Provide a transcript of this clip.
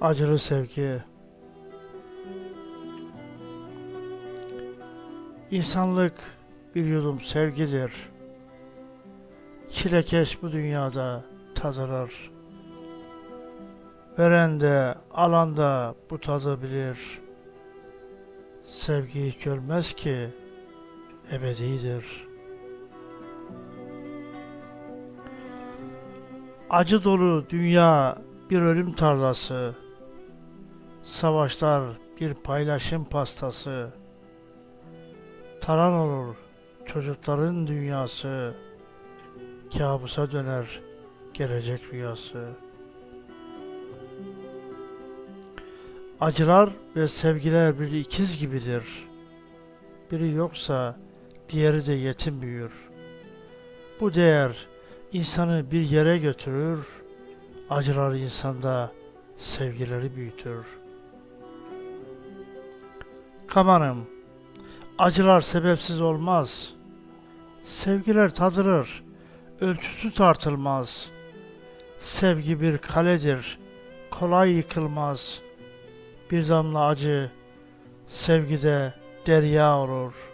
Acılı sevgi. İnsanlık bir yudum sevgidir. Çilekeş bu dünyada tadılır. Veren de alan da bu tadı bilir. Sevgi hiç görmez ki ebedidir. Acı dolu dünya bir ölüm tarlası. Savaşlar bir paylaşım pastası. Taran olur çocukların dünyası. Kabusa döner gelecek rüyası. Acılar ve sevgiler bir ikiz gibidir. Biri yoksa diğeri de yetim büyür. Bu değer insanı bir yere götürür, acılar insanda sevgileri büyütür. Kamanım, acılar sebepsiz olmaz. Sevgiler tadılır, ölçüsü tartılmaz. Sevgi bir kaledir, kolay yıkılmaz. Bir damla acı sevgide derya olur.''